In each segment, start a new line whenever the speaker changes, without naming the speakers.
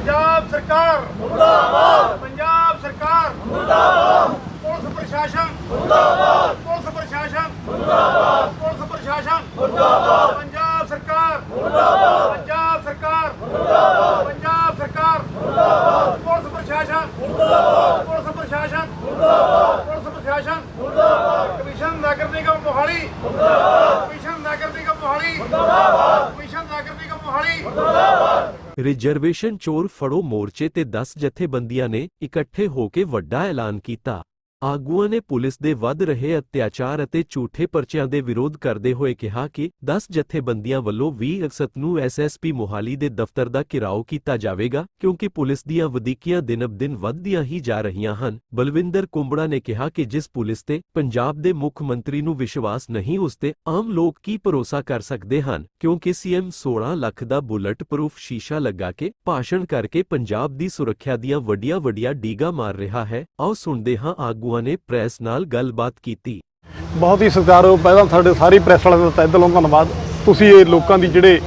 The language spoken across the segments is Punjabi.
ਪੰਜਾਬ ਸਰਕਾਰ ਮੁਰਦਾਬਾਦ। ਪੰਜਾਬ ਸਰਕਾਰ ਮੁਰਦਾਬਾਦ। ਪੁਲਿਸ ਪ੍ਰਸ਼ਾਸਨ ਮੁਰਦਾਬਾਦ। ਪੁਲਿਸ ਪ੍ਰਸ਼ਾਸਨ ਮੁਰਦਾਬਾਦ। ਪੁਲਿਸ ਪ੍ਰਸ਼ਾਸਨ ਮੁਰਦਾਬਾਦ। ਪੰਜਾਬ ਸਰਕਾਰ ਮੁਰਦਾਬਾਦ। ਪੰਜਾਬ ਸਰਕਾਰ ਮੁਰਦਾਬਾਦ। ਪੰਜਾਬ ਸਰਕਾਰ ਮੁਰਦਾਬਾਦ। ਪੁਲਿਸ ਪ੍ਰਸ਼ਾਸਨ ਮੁਰਦਾਬਾਦ। ਪੁਲਿਸ ਪ੍ਰਸ਼ਾਸਨ ਮੁਰਦਾਬਾਦ। ਪੁਲਿਸ ਪ੍ਰਸ਼ਾਸਨ ਮੁਰਦਾਬਾਦ। ਕਮਿਸ਼ਨ ਨਗਰ ਨਿਗਮ ਮੋਹਾਲੀ ਮੁਰਦਾਬਾਦ ਕਮਿਸ਼ਨ ਨਗਰ ਨਿਗਮ ਮੋਹਾਲੀ ਮੁਰਦਾਬਾਦ ਕਮਿਸ਼ਨ ਨਗਰ ਨਿਗਮ ਮੋਹਾਲੀ
ਰਿਜ਼ਰਵੇਸ਼ਨ ਚੋਰ ਫੜੋ ਮੋਰਚੇ ਤੇ 10 ਜਥੇਬੰਦੀਆਂ ਨੇ ਇਕੱਠੇ ਹੋ ਕੇ ਵੱਡਾ ਐਲਾਨ ਕੀਤਾ। ਆਗੂਆਂ ਨੇ ਪੁਲਿਸ ਦੇ ਵੱਧ ਰਹੇ ਅਤਿਆਚਾਰ ਅਤੇ ਝੂਠੇ ਪਰਚਿਆਂ ਦੇ ਵਿਰੋਧ ਕਰਦੇ ਹੋਏ ਕਿਹਾ ਕਿ 10 ਜਥੇਬੰਦੀਆਂ ਵੱਲੋਂ 20 ਅਗਸਤ ਨੂੰ ਐਸਐਸਪੀ ਮੋਹਾਲੀ ਦੇ ਦਫ਼ਤਰ ਦਾ ਘਿਰਾਓ ਕੀਤਾ ਜਾਵੇਗਾ, ਕਿਉਂਕਿ ਪੁਲਿਸ ਦੀਆਂ ਵਧੀਕੀਆਂ ਦਿਨ-ਦਿਨ ਵੱਧਦੀਆਂ ਹੀ ਜਾ ਰਹੀਆਂ ਹਨ। ਬਲਵਿੰਦਰ ਕੁੰਬੜਾ ਨੇ ਕਿਹਾ ਕਿ ਜਿਸ ਪੁਲਿਸ ਤੇ ਪੰਜਾਬ ਦੇ ਮੁੱਖ ਮੰਤਰੀ ਨੂੰ ਵਿਸ਼ਵਾਸ ਨਹੀਂ, ਉਸ ਤੇ ਆਮ ਲੋਕ ਕੀ ਭਰੋਸਾ ਕਰ ਸਕਦੇ ਹਨ? ਕਿਉਂਕਿ ਸੀਐਮ 16 ਲੱਖ ਦਾ ਬੁਲਟ ਪ੍ਰੂਫ ਸ਼ੀਸ਼ਾ ਲਗਾ ਕੇ ਭਾਸ਼ਣ ਕਰਕੇ ਪੰਜਾਬ ਦੀ ਸੁਰੱਖਿਆ ਦੀਆਂ ਵੱਡੀਆਂ-ਵੱਡੀਆਂ ਡੀਗਾ ਮਾਰ ਰਿਹਾ ਹੈ। ਆਓ ਸੁਣਦੇ ਹਾਂ ਆਗੂ ਆਗੂਆਂ ਨੇ ਪ੍ਰੈਸ ਨਾਲ ਗੱਲਬਾਤ ਕੀਤੀ।
ਬਹੁਤ ਹੀ ਸਤਿਕਾਰਯੋਗ ਪਹਿਲਾਂ ਤੁਹਾਡੇ ਸਾਰੀ ਪ੍ਰੈਸ ਵਾਲਿਆਂ ਦਾ ਤਹਿ ਦਿਲੋਂ ਧੰਨਵਾਦ। ਤੁਸੀਂ ਇਹ ਲੋਕਾਂ ਦੀ ਜਿਹੜੇ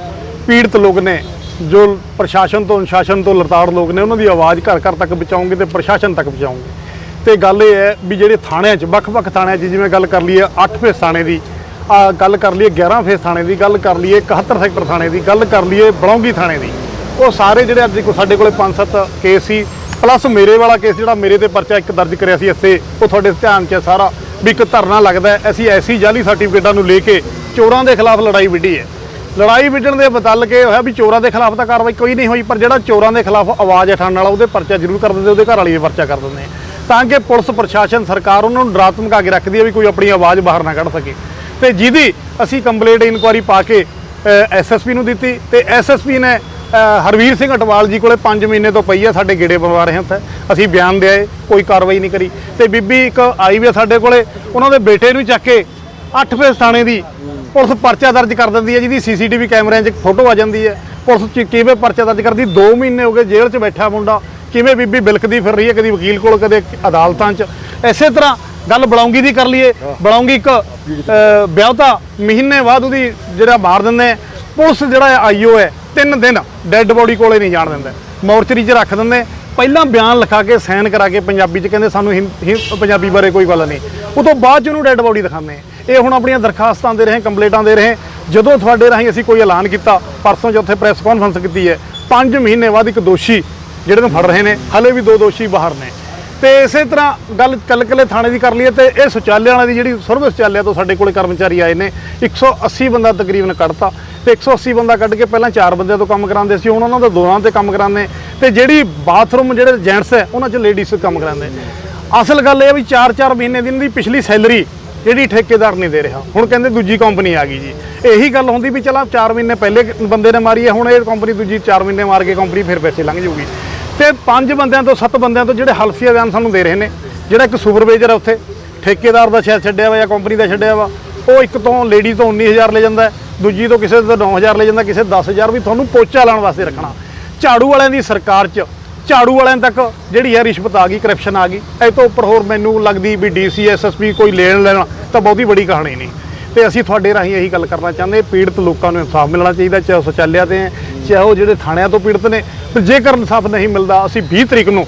ਪੀੜਤ ਲੋਕ ਨੇ, ਜੋ ਪ੍ਰਸ਼ਾਸਨ ਤੋਂ, ਅਨੁਸ਼ਾਸਨ ਤੋਂ ਲਤਾੜ ਲੋਕ ਨੇ, ਉਹਨਾਂ ਦੀ ਆਵਾਜ਼ ਘਰ ਘਰ ਤੱਕ ਪਹੁੰਚਾਉਂਗੇ ਤੇ ਪ੍ਰਸ਼ਾਸਨ ਤੱਕ ਪਹੁੰਚਾਉਂਗੇ ਤੇ ਗੱਲ ਇਹ ਹੈ ਵੀ ਜਿਹੜੇ ਥਾਣਿਆਂ 'ਚ, ਵੱਖ-ਵੱਖ ਥਾਣਿਆਂ 'ਚ, ਜਿਵੇਂ ਗੱਲ ਕਰ ਲਈਏ 8 ਫੇਸ ਥਾਣੇ ਦੀ, ਆ ਗੱਲ ਕਰ ਲਈਏ 11 ਫੇਸ ਥਾਣੇ ਦੀ, ਗੱਲ ਕਰ ਲਈਏ 71 ਸੈਕਟਰ ਥਾਣੇ ਦੀ, ਗੱਲ ਕਰ ਲਈਏ ਬਲੌਂਗੀ ਥਾਣੇ ਦੀ, ਉਹ ਸਾਰੇ ਜਿਹੜੇ ਅੱਜ ਕੋਲ ਸਾਡੇ ਕੋਲੇ 5-7 ਕੇਸ ਸੀ। ਪਲੱਸ ਮੇਰੇ ਵਾਲਾ ਕੇਸ ਜਿਹੜਾ ਮੇਰੇ ਤੇ ਪਰਚਾ ਇੱਕ ਦਰਜ ਕਰਿਆ ਸੀ ਇੱਥੇ, ਉਹ ਤੁਹਾਡੇ ਧਿਆਨ 'ਚ ਹੈ ਸਾਰਾ ਵੀ ਇੱਕ ਧਰਨਾ ਲੱਗਦਾ ਅਸੀਂ ਐਸੀ ਜਾਲੀ ਸਰਟੀਫਿਕੇਟਾਂ ਨੂੰ ਲੈ ਕੇ ਚੋਰਾਂ ਦੇ ਖਿਲਾਫ ਲੜਾਈ ਵਿੱਢੀ ਹੈ। ਲੜਾਈ ਵਿੱਢਣ ਦੇ ਬਦਲ ਕੇ ਹੋਇਆ ਵੀ ਚੋਰਾਂ ਦੇ ਖਿਲਾਫ ਤਾਂ ਕਾਰਵਾਈ ਕੋਈ ਨਹੀਂ ਹੋਈ, ਪਰ ਜਿਹੜਾ ਚੋਰਾਂ ਦੇ ਖਿਲਾਫ ਆਵਾਜ਼ ਉਠਾਉਣ ਵਾਲਾ, ਉਹਦੇ ਪਰਚਾ ਜ਼ਰੂਰ ਕਰ ਦਿੰਦੇ, ਉਹਦੇ ਘਰ ਵਾਲੀ ਪਰਚਾ ਕਰ ਦਿੰਦੇ ਤਾਂ ਕਿ ਪੁਲਿਸ, ਪ੍ਰਸ਼ਾਸਨ, ਸਰਕਾਰ ਉਹਨਾਂ ਨੂੰ ਧਮਕਾ ਕੇ ਰੱਖਦੀ ਹੈ ਵੀ ਕੋਈ ਆਪਣੀ ਆਵਾਜ਼ ਬਾਹਰ ਨਾ ਕੱਢ ਸਕੇ। ਤੇ ਜਿਹਦੀ ਅਸੀਂ ਕੰਪਲੇਂਟ ਇਨਕੁਆਰੀ ਪਾ ਕੇ ਐਸਐਸਪੀ ਨੂੰ ਦਿੱਤੀ ਤੇ ਐਸਐਸਪੀ ਨੇ ਹਰਵੀਰ ਸਿੰਘ ਅਟਵਾਲ ਜੀ ਕੋਲੇ 5 ਮਹੀਨੇ ਤੋਂ ਪਈ ਆ ਸਾਡੇ ਗੇੜੇ ਬਣਵਾ ਰਹੇ ਹਾਂ ਅਸੀਂ ਬਿਆਨ ਦਿਆਏ ਕੋਈ ਕਾਰਵਾਈ ਨਹੀਂ ਕਰੀ। ਤੇ ਬੀਬੀ ਇੱਕ ਆਈ ਵੀ ਸਾਡੇ ਕੋਲੇ ਉਹਨਾਂ ਦੇ ਬੇਟੇ ਨੂੰ ਚੱਕ ਕੇ 8 ਫੇਸ ਥਾਣੇ ਦੀ ਪੁਲਿਸ ਪਰਚਾ ਦਰਜ ਕਰ ਦਿੰਦੀ ਹੈ ਜਿਹਦੀ ਸੀਸੀਟੀਵੀ ਕੈਮਰਿਆਂ 'ਚ ਫੋਟੋ ਆ ਜਾਂਦੀ ਹੈ ਪੁਲਿਸ ਚ ਕਿਵੇਂ ਪਰਚਾ ਦਰਜ ਕਰਦੀ? 2 ਮਹੀਨੇ ਹੋ ਗਏ ਜੇਲ੍ਹ 'ਚ ਬੈਠਾ ਮੁੰਡਾ। ਕਿਵੇਂ ਬੀਬੀ ਬਿਲਕਦੀ ਫਿਰ ਰਹੀ ਹੈ ਕਦੀ ਵਕੀਲ ਕੋਲ ਕਦੇ ਅਦਾਲਤਾਂ 'ਚ? ਐਸੇ ਤਰ੍ਹਾਂ ਗੱਲ ਬਲੌਂਗੀ ਦੀ ਕਰ ਲਈਏ। ਬਲੌਂਗੀ ਇੱਕ ਵਿਆਹਤਾ ਮਹੀਨੇ ਬਾਅਦ ਉਹਦੀ ਜਿਹੜਾ ਮਾਰ ਦਿੰਦੇ। ਪੁਲਿਸ ਜਿਹੜਾ ਆਈਓ ਹੈ ਤਿੰਨ ਦਿਨ ਡੈੱਡ ਬੋਡੀ ਕੋਲੇ ਨਹੀਂ ਜਾਣ ਦਿੰਦਾ। ਮੋਰਚਰੀ 'ਚ ਰੱਖ ਦਿੰਦੇ। ਪਹਿਲਾਂ ਬਿਆਨ ਲਿਖਾ ਕੇ, ਸਾਈਨ ਕਰਾ ਕੇ ਪੰਜਾਬੀ 'ਚ ਕਹਿੰਦੇ ਸਾਨੂੰ ਹਿੰ- ਹਿੰ- ਪੰਜਾਬੀ ਬਾਰੇ ਕੋਈ ਗੱਲ ਨਹੀਂ। ਉਹ ਤੋਂ ਬਾਅਦ 'ਚ ਉਹਨੂੰ ਡੈੱਡ ਬੋਡੀ ਦਿਖਾਉਂਦੇ। ਇਹ ਹੁਣ ਆਪਣੀਆਂ ਦਰਖਾਸਤਾਂ ਦੇ ਰਹੇ, ਕੰਪਲੇਂਟਾਂ ਦੇ ਰਹੇ। ਜਦੋਂ ਤੁਹਾਡੇ ਰਾਹੀਂ ਅਸੀਂ ਕੋਈ ਐਲਾਨ ਕੀਤਾ, ਪਰਸੋਂ ਚੌਥੇ ਪ੍ਰੈਸ ਕਾਨਫਰੰਸ ਕੀਤੀ ਹੈ 5 ਮਹੀਨੇ ਬਾਅਦ ਇੱਕ ਦੋਸ਼ੀ ਜਿਹੜੇ ਨੂੰ ਫੜ ਰਹੇ ਨੇ, ਹਲੇ ਵੀ ਦੋ ਦੋਸ਼ੀ ਬਾਹਰ ਨੇ। ਤੇ ਇਸੇ ਤਰ੍ਹਾਂ ਗੱਲ ਕਲਕਲੇ ਥਾਣੇ ਦੀ ਕਰ ਲਈਏ ਤੇ ਇਹ ਸ਼ੌਚਾਲਿਆ ਵਾਲਿਆਂ ਦੀ ਜਿਹੜੀ ਸਰਵਿਸ ਸ਼ੌਚਾਲਿਆ ਤੋਂ ਸਾਡੇ ਕੋਲੇ ਕਰਮਚਾਰੀ ਆਏ ਨੇ। 180 ਬੰਦਾ ਤਕਰੀਬਨ ਕੱਢਤਾ। ਤੇ 180 ਬੰਦਾ ਕੱਢ ਕੇ ਪਹਿਲਾਂ ਚਾਰ ਬੰਦਿਆਂ ਤੋਂ ਕੰਮ ਕਰਾਉਂਦੇ ਸੀ, ਹੁਣ ਉਹਨਾਂ ਦਾ ਦੋਨਾਂ ਤੇ ਕੰਮ ਕਰਾਉਂਦੇ। ਤੇ ਜਿਹੜੀ ਬਾਥਰੂਮ ਜਿਹੜੇ ਜੈਂਟਸ ਹੈ, ਉਹਨਾਂ 'ਚ ਲੇਡੀਜ਼ ਕੰਮ ਕਰਾਉਂਦੇ। ਅਸਲ ਗੱਲ ਇਹ ਵੀ 4-4 ਮਹੀਨੇ ਦੀ ਇਹਨਾਂ ਦੀ ਪਿਛਲੀ ਸੈਲਰੀ ਜਿਹੜੀ ਠੇਕੇਦਾਰ ਨਹੀਂ ਦੇ ਰਿਹਾ। ਹੁਣ ਕਹਿੰਦੇ ਦੂਜੀ ਕੰਪਨੀ ਆ ਗਈ ਜੀ। ਇਹੀ ਗੱਲ ਹੁੰਦੀ ਵੀ ਚਲਾ 4 ਮਹੀਨੇ ਪਹਿਲੇ ਬੰਦੇ ਨੇ ਮਾਰੀ ਹੈ, ਹੁਣ ਇਹ ਕੰਪਨੀ ਦੂਜੀ 4 ਮਹੀਨੇ ਮਾਰ ਕੇ ਕੰਪਨੀ ਫਿਰ ਪੈਸੇ ਲੰਘ ਜਾਊਗੀ ਤੇ ਪੰਜ ਬੰਦਿਆਂ ਤੋਂ ਸੱਤ ਬੰਦਿਆਂ ਤੋਂ ਜਿਹੜੇ ਹਲਫੀਆ ਬਿਆਨ ਸਾਨੂੰ ਦੇ ਰਹੇ ਨੇ, ਜਿਹੜਾ ਇੱਕ ਸੁਪਰਵਾਈਜ਼ਰ ਹੈ ਉੱਥੇ, ਠੇਕੇਦਾਰ ਦਾ ਸ਼ਾਇਦ ਛੱਡਿਆ ਵਾ ਜਾਂ ਕੰਪਨੀ ਦਾ ਛੱਡਿਆ ਵਾ, ਉਹ ਇੱਕ ਤੋਂ ਲੇਡੀ ਤੋਂ 19000 ਲੈ ਜਾਂਦਾ, ਦੂਜੀ ਤੋਂ ਕਿਸੇ ਤੋਂ 9000 ਲੈ ਜਾਂਦਾ, ਕਿਸੇ 10000 ਵੀ ਤੁਹਾਨੂੰ ਪੋਚਾ ਲਾਉਣ ਵਾਸਤੇ ਰੱਖਣਾ। ਝਾੜੂ ਵਾਲਿਆਂ ਦੀ ਸਰਕਾਰ 'ਚ, ਝਾੜੂ ਵਾਲਿਆਂ ਤੱਕ ਜਿਹੜੀ ਹੈ ਰਿਸ਼ਵਤ ਆ ਗਈ ਕਰਪਸ਼ਨ ਆ ਗਈ। ਇਹ ਤੋਂ ਉੱਪਰ ਹੋਰ ਮੈਨੂੰ ਲੱਗਦੀ ਵੀ ਡੀਸੀ ਐਸਐਸਪੀ ਕੋਈ ਲੈਣ ਲੈਣਾ ਤਾਂ ਬਹੁਤੀ ਬੜੀ ਕਹਾਣੀ ਨਹੀਂ। ਤੇ ਅਸੀਂ ਤੁਹਾਡੇ ਰਾਹੀਂ ਇਹੀ ਗੱਲ ਕਰਨਾ ਚਾਹੁੰਦੇ ਪੀੜਤ ਲੋਕਾਂ ਨੂੰ ਇਨਸਾਫ ਮਿਲਣਾ ਚਾਹੀਦਾ, ਚਾਹੇ ਉਹ ਸ਼ੌਚਾਲਿਆ ਤੇ ਹੈ, ਚਾਹੇ ਉਹ ਜਿਹੜੇ ਥਾਣਿਆਂ ਤੋਂ ਪੀੜਤ ਨੇ। ਪਰ ਜੇਕਰ ਇਨਸਾਫ ਨਹੀਂ ਮਿਲਦਾ, ਅਸੀਂ 20 ਤਰੀਕ ਨੂੰ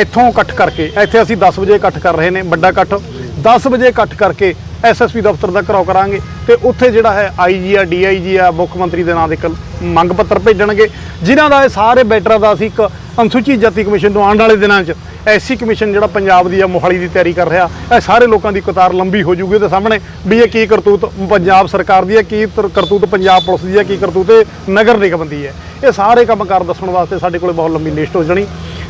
ਇੱਥੋਂ ਇਕੱਠ ਕਰਕੇ, ਇੱਥੇ ਅਸੀਂ 10 ਵਜੇ ਇਕੱਠ ਕਰ ਰਹੇ ਨੇ, ਵੱਡਾ ਇਕੱਠ। 10 ਵਜੇ ਇਕੱਠ ਕਰਕੇ ਐਸਐਸਪੀ ਦਫ਼ਤਰ ਦਾ ਘਰਾਓ ਕਰਾਂਗੇ ਤੇ ਉੱਥੇ ਜਿਹੜਾ ਹੈ ਆਈਜੀ ਆ ਡੀਆਈਜੀ ਆ, ਮੁੱਖ ਮੰਤਰੀ ਦੇ ਨਾਂ ਦੇ ਇੱਕ ਮੰਗ ਪੱਤਰ ਭੇਜਣਗੇ, ਜਿਨ੍ਹਾਂ ਦਾ ਇਹ ਸਾਰੇ ਬੈਟਰਾਂ ਦਾ ਅਸੀਂ ਇੱਕ ਅਨੁਸੂਚਿਤ ਜਾਤੀ ਕਮਿਸ਼ਨ ਨੂੰ ਆਉਣ ਵਾਲੇ ਦਿਨਾਂ 'ਚ ਐਸੀ ਕਮਿਸ਼ਨ ਜਿਹੜਾ ਪੰਜਾਬ ਦੀ ਆ, ਮੋਹਾਲੀ ਦੀ ਤਿਆਰੀ ਕਰ ਰਿਹਾ, ਇਹ ਸਾਰੇ ਲੋਕਾਂ ਦੀ ਕਤਾਰ ਲੰਬੀ ਹੋ ਜੂਗੀ ਉਹਦੇ ਸਾਹਮਣੇ ਵੀ ਇਹ ਕੀ ਕਰਤੂਤ ਪੰਜਾਬ ਸਰਕਾਰ ਦੀ ਹੈ ਕੀ ਕਰਤੂਤ ਪੰਜਾਬ ਪੁਲਿਸ ਦੀ ਹੈ ਕੀ ਕਰਤੂਤ ਇਹ ਨਗਰ ਨਿਗਮ ਦੀ ਹੈ ਇਹ ਸਾਰੇ ਕੰਮਕਾਰ ਦੱਸਣ ਵਾਸਤੇ ਸਾਡੇ ਕੋਲੇ ਬਹੁਤ ਲੰਬੀ ਲਿਸਟ ਹੋ ਜਾਣੀ।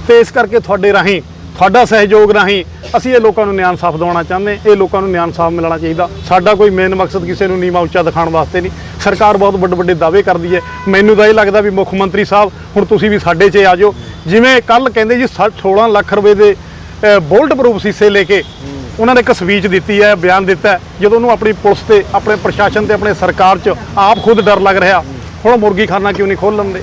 ਤੇ ਇਸ ਕਰਕੇ ਤੁਹਾਡੇ ਰਾਹੀਂ ਤੁਹਾਡਾ ਸਹਿਯੋਗ ਰਾਹੀਂ ਅਸੀਂ ਇਹ ਲੋਕਾਂ ਨੂੰ ਨਿਆਂ ਇਨਸਾਫ ਦਿਵਾਉਣਾ ਚਾਹੁੰਦੇ ਇਹ ਲੋਕਾਂ ਨੂੰ ਨਿਆਂ ਇਨਸਾਫ ਮਿਲਣਾ ਚਾਹੀਦਾ। ਸਾਡਾ ਕੋਈ ਮੇਨ ਮਕਸਦ ਕਿਸੇ ਨੂੰ ਨੀਵਾਂ ਉੱਚਾ ਦਿਖਾਉਣ ਵਾਸਤੇ ਨਹੀਂ। ਸਰਕਾਰ ਬਹੁਤ ਵੱਡੇ ਵੱਡੇ ਦਾਅਵੇ ਕਰਦੀ ਹੈ। ਮੈਨੂੰ ਤਾਂ ਇਹ ਲੱਗਦਾ ਵੀ ਮੁੱਖ ਮੰਤਰੀ ਸਾਹਿਬ, ਹੁਣ ਤੁਸੀਂ ਵੀ ਸਾਡੇ 'ਚ ਆ ਜਾਓ। ਜਿਵੇਂ ਕੱਲ ਕਹਿੰਦੇ ਜੀ ਸਾ- 16 ਲੱਖ ਰੁਪਏ ਦੇ ਬੋਲਟ ਪ੍ਰੂਫ ਸੀਸੇ ਲੈ ਕੇ ਉਹਨਾਂ ਨੇ ਇੱਕ ਸਪੀਚ ਦਿੱਤੀ ਹੈ, ਬਿਆਨ ਦਿੱਤਾ ਜਦੋਂ ਉਹਨੂੰ ਆਪਣੀ ਪੁਲਿਸ ਤੇ, ਆਪਣੇ ਪ੍ਰਸ਼ਾਸਨ ਤੇ, ਆਪਣੇ ਸਰਕਾਰ 'ਚ ਆਪ ਖੁਦ ਡਰ ਲੱਗ ਰਿਹਾ। ਹੁਣ ਉਹ ਮੁਰਗੀ ਖਾਨਾ ਕਿਉਂ ਨਹੀਂ ਖੋਲ੍ਹ ਲੈਂਦੇ?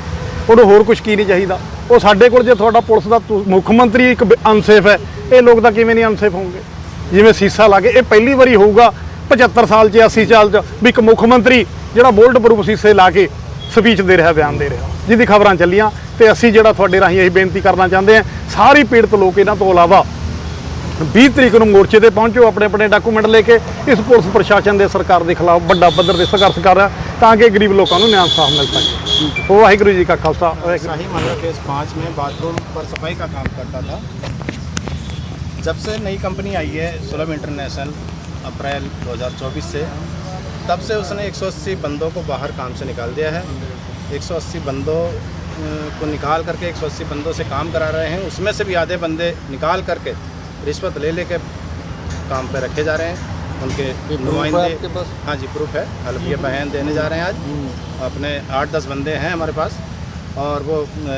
ਉਹਨੂੰ ਹੋਰ ਕੁਝ ਕੀ ਨਹੀਂ ਚਾਹੀਦਾ? ਉਹ ਸਾਡੇ ਕੋਲ ਜੇ ਤੁਹਾਡਾ ਪੁਲਿਸ ਦਾ ਤੁ- ਮੁੱਖ ਮੰਤਰੀ ਇੱਕ ਅਨਸੇਫ ਹੈ, ਇਹ ਲੋਕ ਤਾਂ ਕਿਵੇਂ ਨਹੀਂ ਅਨਸੇਫ ਹੋਣਗੇ? ਜਿਵੇਂ ਸੀਸਾ ਲਾ ਕੇ, ਇਹ ਪਹਿਲੀ ਵਾਰੀ ਹੋਊਗਾ 75 ਸਾਲ 'ਚ 80 ਸਾਲ 'ਚ, ਵੀ ਇੱਕ ਮੁੱਖ ਮੰਤਰੀ ਜਿਹੜਾ ਬੋਲਡ ਪ੍ਰੂਫ ਸੀਸੇ ਲਾ ਕੇ ਸਪੀਚ ਦੇ ਰਿਹਾ, ਬਿਆਨ ਦੇ ਰਿਹਾ। ਜਿਹਦੀ ਖਬਰਾਂ ਚੱਲੀਆਂ, ਤੇ ਅਸੀਂ ਜਿਹੜਾ ਤੁਹਾਡੇ ਰਾਹੀਂ ਇਹ ਬੇਨਤੀ ਕਰਨਾ ਚਾਹੁੰਦੇ ਹਾਂ, ਸਾਰੀ ਪੀੜਤ ਲੋਕ ਇਹਨਾਂ ਤੋਂ ਇਲਾਵਾ 20 ਤਰੀਕ ਨੂੰ ਮੋਰਚੇ ਤੇ ਪਹੁੰਚੋ ਆਪਣੇ ਆਪਣੇ ਡਾਕੂਮੈਂਟ ਲੈ ਕੇ ਇਸ ਪੁਲਿਸ ਪ੍ਰਸ਼ਾਸਨ ਦੇ ਸਰਕਾਰ ਦੇ ਖਿਲਾਫ ਵੱਡਾ ਪੱਧਰ ਤੇ ਸੰਘਰਸ਼ ਕਰ ਰਿਹਾ ਤਾਂ ਕਿ ਗਰੀਬ ਲੋਕਾਂ ਨੂੰ ਨਿਆਂ ਇਨਸਾਫ ਮਿਲ ਸਕੇ ਉਹ ਵਾਹਿਗੁਰੂ ਜੀ ਕਾ ਖਾਲਸਾ ਵਾਹਿਗੁਰੂ
शाही मानव फेज पाँच में बाथरूम पर सफाई का काम करता था जब से नई कंपनी आई है सुलभ इंटरनेशनल अप्रैल 2024 से तब से उसने 180 बंदों को बाहर काम से निकाल दिया है 180 बंदों अ, को निकाल करके 180 बंदों से काम करा रहे हैं उसमें से भी आधे बंदे निकाल करके रिश्वत ले लेके काम पे रखे जा रहे हैं उनके नुमाइंदे हाँ जी प्रूफ है हल्फिया बयान देने जा रहे हैं आज अपने आठ दस बंदे हैं हमारे पास और वो अ,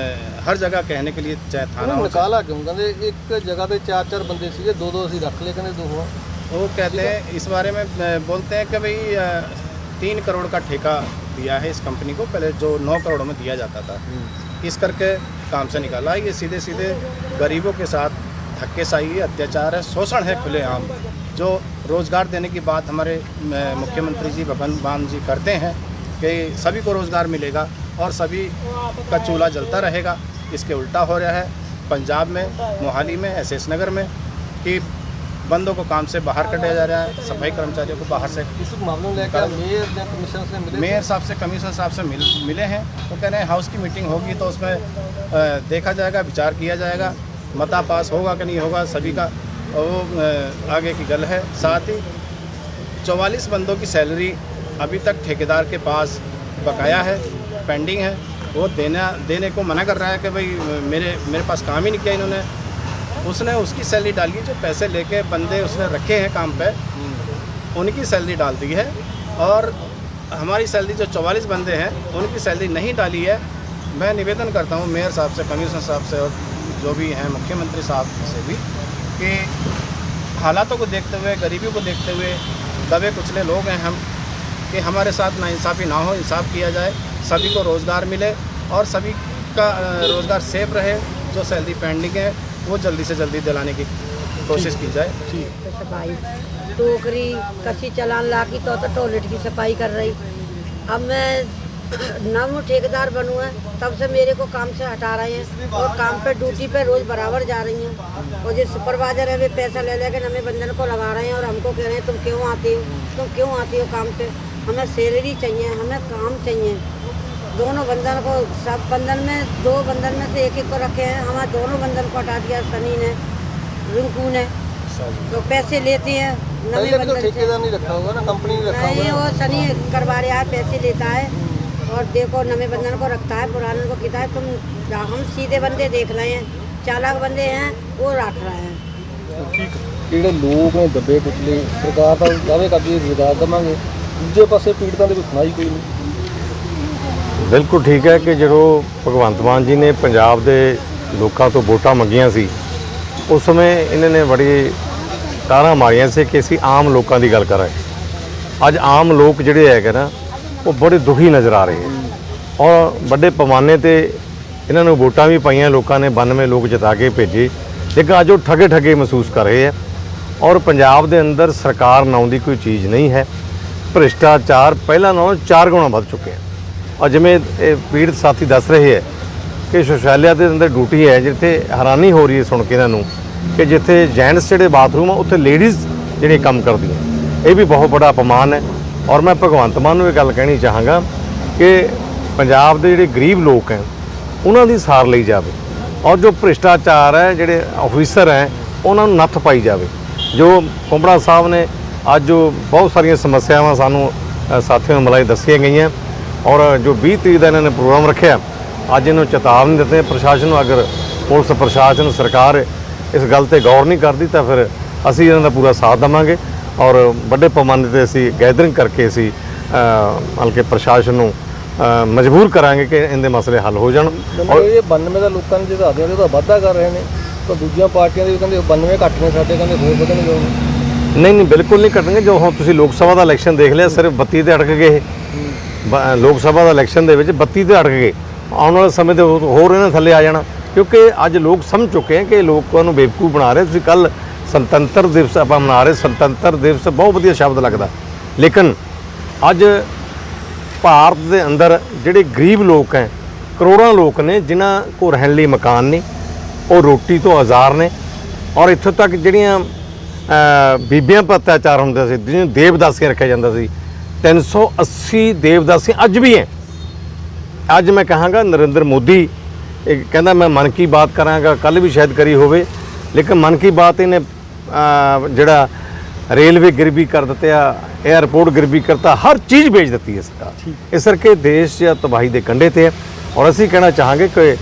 हर जगह कहने के लिए चाहे थाना
ਉਹਨੂੰ
हो
ਨਿਕਾਲਾ ਕਿਉਂ ਕਹਿੰਦੇ ਇੱਕ ਜਗ੍ਹਾ ਤੇ ਚਾਰ ਚਾਰ ਬੰਦੇ ਸੀਗੇ ਦੋ ਦੋ ਅਸੀਂ ਰੱਖ ਲਏ ਕਹਿੰਦੇ ਦੋ ਹੋਰ
वो कहते हैं इस बारे में अ, बोलते हैं कि भाई अ, तीन करोड़ का ठेका दिया है इस कंपनी को पहले जो नौ करोड़ में दिया जाता था इस करके काम से निकाला ये सीधे सीधे गरीबों के साथ धक्केशाही है अत्याचार है शोषण है खुलेआम। जो रोज़गार देने की बात हमारे मुख्यमंत्री जी भगवंत मान जी करते हैं कि सभी को रोज़गार मिलेगा और सभी का चूल्हा जलता रहेगा। इसके उल्टा हो रहा है पंजाब में मोहाली में एस नगर में कि बंदों को काम से बाहर कटाया जा रहा है सफ़ाई कर्मचारियों को बाहर से
इस मामले में
मेयर साहब से कमिश्नर साहब से मिल मिले हैं। तो कह रहे हैं हाउस की मीटिंग होगी तो उसमें देखा जाएगा विचार किया जाएगा। मता पास होगा कि नहीं होगा, सभी का वो आगे की गल है। साथ ही चौवालीस बंदों की सैलरी अभी तक ठेकेदार के पास बकाया है, पेंडिंग है। वो देना, देने को मना कर रहा है कि भाई मेरे मेरे पास काम ही नहीं किया इन्होंने। उसने उसकी सैलरी डाली, जो पैसे लेके बंदे उसने रखे हैं काम पे, उनकी सैलरी डाल दी है। और हमारी सैलरी जो चौवालीस बंदे हैं, उनकी सैलरी नहीं डाली है। मैं निवेदन करता हूँ मेयर साहब से, कमिश्नर साहब से और जो भी हैं मुख्यमंत्री साहब से भी कि हालातों को देखते हुए गरीबी को देखते हुए दबे कुचले लोग हैं हम कि हमारे साथ नाइंसाफ़ी ना हो इंसाफ किया जाए सभी को रोज़गार मिले और सभी का रोज़गार सेफ़ रहे जो सैलरी पेंडिंग है वो जल्दी से जल्दी दिलाने की कोशिश की जाए।
सफ़ाई टोकरी कसी चलान ला की तो तो टॉयलेट की सफ़ाई कर रही। अब मैं नव ठेकेदार बनू है तब से मेरे को काम से हटा रहे हैं और काम पे ड्यूटी पे रोज बराबर जा रही हैं। और जो सुपरवाइजर है वे पैसा ले लेकर नवे बंधन को लगा रहे हैं और हमको कह रहे हैं तुम क्यों आते हो? तुम क्यों आते हो काम पे? हमें सैलरी चाहिए हमें काम चाहिए। दोनों बंधन को सब बंधन में दो बंधन में से एक एक को रखे हैं। हमारे दोनों बंधन को हटा दिया सनी ने रिंकू ने। तो पैसे लेते हैं नवे
तो
बंधन
ठेकेदार नहीं रखा होगा ना कंपनी नहीं
वो सनी करवा रहा है पैसे लेता है। और देखो नवे बंधन को रखता है पुराने को कहता है तुम हम सीधे बंदे देख रहे हैं चालाक बंदे हैं वो रख रहे हैं
ਜਿਹੜੇ ਲੋਕ ਨੇ ਦੱਬੇ ਕੁਚਲੇ ਸਰਕਾਰ ਤਾਂ ਦਾਅਵੇ ਕਰਦੀ ਹੈ ਰੋਜ਼ਗਾਰ ਦੇਵਾਂਗੇ ਦੂਜੇ ਪਾਸੇ ਪੀੜਤਾਂ ਦੀ ਕੋਈ ਸੁਣਾਈ ਕੋਈ ਨਹੀਂ
ਬਿਲਕੁਲ ਠੀਕ ਹੈ ਕਿ ਜਦੋਂ ਭਗਵੰਤ ਮਾਨ ਜੀ ਨੇ ਪੰਜਾਬ ਦੇ ਲੋਕਾਂ ਤੋਂ ਵੋਟਾਂ ਮੰਗੀਆਂ ਸੀ ਉਸ ਸਮੇਂ ਇਹਨਾਂ ਨੇ ਬੜੀ ਤਾਰਾਂ ਮਾਰੀਆਂ ਸੀ ਕਿ ਅਸੀਂ ਆਮ ਲੋਕਾਂ ਦੀ ਗੱਲ ਕਰ ਰਹੇ ਅੱਜ ਆਮ ਲੋਕ ਜਿਹੜੇ ਹੈਗੇ ਨਾ ਉਹ ਬੜੇ ਦੁਖੀ ਨਜ਼ਰ ਆ ਰਹੇ ਹੈ ਔਰ ਵੱਡੇ ਪੈਮਾਨੇ ਤੇ ਇਹਨਾਂ ਨੂੰ ਵੋਟਾਂ ਵੀ ਪਾਈਆਂ, ਲੋਕਾਂ ਨੇ 92 ਲੋਕ ਜਿਤਾ ਕੇ ਭੇਜੇ। ਲੇਕਿਨ ਅੱਜ ਉਹ ਠੱਗੇ ਠੱਗੇ ਮਹਿਸੂਸ ਕਰ ਰਹੇ ਹੈ ਔਰ ਪੰਜਾਬ ਦੇ ਅੰਦਰ ਸਰਕਾਰ ਨਾਉਂ ਦੀ ਕੋਈ ਚੀਜ਼ ਨਹੀਂ ਹੈ। ਭ੍ਰਿਸ਼ਟਾਚਾਰ ਪਹਿਲਾਂ ਨਾਲੋਂ ਚਾਰ ਗੁਣਾ ਵੱਧ ਚੁੱਕਿਆ ਹੈ। ਔਰ ਜਿਵੇਂ ਇਹ ਪੀੜਤ ਸਾਥੀ ਦੱਸ ਰਹੇ ਹੈ ਕਿ ਸ਼ੌਚਾਲਿਆ ਦੇ ਅੰਦਰ ਡਿਊਟੀ ਹੈ, ਜਿੱਥੇ ਹੈਰਾਨੀ ਹੋ ਰਹੀ ਹੈ ਸੁਣ ਕੇ ਇਹਨਾਂ ਨੂੰ ਕਿ ਜਿੱਥੇ ਜੈਂਟਸ ਜਿਹੜੇ ਬਾਥਰੂਮ ਆ, ਉੱਥੇ ਲੇਡੀਜ਼ ਜਿਹੜੇ ਕੰਮ ਕਰਦੀਆਂ। ਇਹ ਵੀ ਬਹੁਤ ਬੜਾ ਅਪਮਾਨ ਹੈ। ਔਰ ਮੈਂ ਭਗਵੰਤ ਮਾਨ ਨੂੰ ਇਹ ਗੱਲ ਕਹਿਣੀ ਚਾਹਾਂਗਾ ਕਿ ਪੰਜਾਬ ਦੇ ਜਿਹੜੇ ਗਰੀਬ ਲੋਕ ਹੈ, ਉਹਨਾਂ ਦੀ ਸਾਰ ਲਈ ਜਾਵੇ ਔਰ ਜੋ ਭ੍ਰਿਸ਼ਟਾਚਾਰ ਹੈ, ਜਿਹੜੇ ਅਫੀਸਰ ਹੈ, ਉਹਨਾਂ ਨੂੰ ਨੱਥ ਪਾਈ ਜਾਵੇ। ਜੋ ਕੁੰਬੜਾ ਸਾਹਿਬ ਨੇ ਅੱਜ ਜੋ ਬਹੁਤ ਸਾਰੀਆਂ ਸਮੱਸਿਆਵਾਂ ਸਾਨੂੰ ਸਾਥੀਆਂ ਨੂੰ ਮਿਲਾਈ ਦੱਸੀਆਂ ਗਈਆਂ ਔਰ ਜੋ 20 ਤਰੀਕ ਦਾ ਇਹਨਾਂ ਨੇ ਪ੍ਰੋਗਰਾਮ ਰੱਖਿਆ, ਅੱਜ ਇਹਨੂੰ ਚੇਤਾਵਨੀ ਦਿੱਤੇ ਪ੍ਰਸ਼ਾਸਨ ਨੂੰ ਅਗਰ ਪੁਲਿਸ, ਪ੍ਰਸ਼ਾਸਨ, ਸਰਕਾਰ ਇਸ ਗੱਲ ਤੇ ਗੌਰ ਨਹੀਂ ਕਰਦੀ ਤਾਂ ਫਿਰ ਅਸੀਂ ਇਹਨਾਂ ਦਾ ਪੂਰਾ ਸਾਥ ਦੇਵਾਂਗੇ। ਔਰ ਵੱਡੇ ਪੈਮਾਨੇ ਤੇ ਅਸੀਂ ਗੈਦਰਿੰਗ ਕਰਕੇ ਅਸੀਂ ਅ, ਮਤਲਬ ਕਿ ਪ੍ਰਸ਼ਾਸਨ ਨੂੰ ਮਜਬੂਰ ਕਰਾਂਗੇ ਕਿ ਇਹਦੇ ਮਸਲੇ ਹੱਲ ਹੋ ਜਾਣ।
ਮਤਲਬ ਇਹ 92 ਦਾ ਲੋਕਾਂ ਨੇ ਜਿਹੜਾ ਆਦਿਆਂ ਉਹਦਾ ਵਾਅਦਾ ਕਰ ਰਹੇ ਨੇ। ਤਾਂ ਦੂਜੀਆਂ ਪਾਰਟੀਆਂ ਦੇ ਵੀ ਕਹਿੰਦੇ 92 ਘੱਟ ਨੇ ਸਾਡੇ ਕਹਿੰਦੇ ਹੋਰ ਵਧਣਗੇ
ਨਹੀਂ ਨਹੀਂ ਬਿਲਕੁਲ ਨਹੀਂ ਕੱਟਣਗੇ ਜੋ ਹੁਣ ਤੁਸੀਂ ਲੋਕ ਸਭਾ ਦਾ ਇਲੈਕਸ਼ਨ ਦੇਖ ਲਿਆ ਸਿਰਫ 32 ਤੇ ਅਟਕ ਗਏ ਲੋਕ ਸਭਾ ਦਾ ਇਲੈਕਸ਼ਨ ਦੇ ਵਿੱਚ 32 ਤੇ ਅਟਕ ਗਏ। ਆਉਣ ਵਾਲੇ ਸਮੇਂ ਤੇ ਹੋਰ ਇਹਨਾਂ ਥੱਲੇ ਆ ਜਾਣਾ। ਕਿਉਂਕਿ ਅੱਜ ਲੋਕ ਸਮਝ ਚੁੱਕੇ ਹੈ ਕਿ ਲੋਕਾਂ ਨੂੰ ਬੇਵਕੂਫ ਬਣਾ ਰਹੇ। ਤੁਸੀਂ ਕੱਲ ਸੁਤੰਤਰ ਦਿਵਸ, ਆਪਾਂ ਮਨਾ ਰਹੇ ਸੁਤੰਤਰ ਦਿਵਸ, ਬਹੁਤ ਵਧੀਆ ਸ਼ਬਦ ਲੱਗਦਾ। ਲੇਕਿਨ ਅੱਜ ਭਾਰਤ ਦੇ ਅੰਦਰ ਜਿਹੜੇ ਗਰੀਬ ਲੋਕ ਹੈ, ਕਰੋੜਾਂ ਲੋਕ ਨੇ, ਜਿਨ੍ਹਾਂ ਕੋਲ ਰਹਿਣ ਲਈ ਮਕਾਨ ਨਹੀਂ ਉਹ ਰੋਟੀ ਤੋਂ ਆਜ਼ਾਰ ਨੇ, ਔਰ ਇੱਥੋਂ ਤੱਕ ਜਿਹੜੀਆਂ ਬੀਬੀਆਂ ਪਰ ਅਤਿਆਚਾਰ ਹੁੰਦਾ ਸੀ, ਜਿਹਨੂੰ ਦੇਵਦਾਸੀਆਂ ਰੱਖਿਆ ਜਾਂਦਾ ਸੀ 380 ਦੇਵਦਾਸੀਆਂ ਅੱਜ ਵੀ ਹੈ। ਅੱਜ ਮੈਂ ਕਹਾਂਗਾ, ਨਰਿੰਦਰ ਮੋਦੀ, ਇਹ ਕਹਿੰਦਾ ਮੈਂ ਮਨ ਕੀ ਬਾਤ ਕਰਾਂਗਾ ਕੱਲ ਵੀ ਸ਼ਾਇਦ ਕਰੀ ਹੋਵੇ, ਲੇਕਿਨ ਮਨ ਕੀ ਬਾਤ ਇਹਨੇ ਜਿਹੜਾ ਰੇਲਵੇ ਗਰੀਬੀ ਕਰ ਦਿੱਤਿਆ 에ਅਰਪੋਰਟ ਗਰੀਬੀ ਕਰਤਾ ਹਰ ਚੀਜ਼ ਵੇਚ ਦਿੱਤੀ ਹੈ ਸਰਕਾਰ। ਇਸ ਕਰਕੇ ਦੇਸ਼ ਜਾਂ ਤਬਾਹੀ ਦੇ ਕੰਢੇ ਤੇ ਹੈ। ਔਰ ਅਸੀਂ ਕਹਿਣਾ ਚਾਹਾਂਗੇ ਕਿ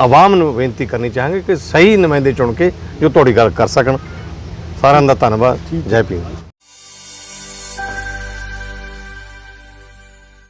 ਆਵਾਮ ਨੂੰ ਬੇਨਤੀ ਕਰਨੀ ਚਾਹਾਂਗੇ ਕਿ ਸਹੀ ਨੁਮਾਇੰਦੇ ਚੁਣ ਕੇ ਜੋ ਤੁਹਾਡੀ ਗੱਲ ਕਰ ਸਕਣ। ਸਾਰਿਆਂ ਦਾ ਧੰਨਵਾਦ। ਜੈ ਭੀਮ।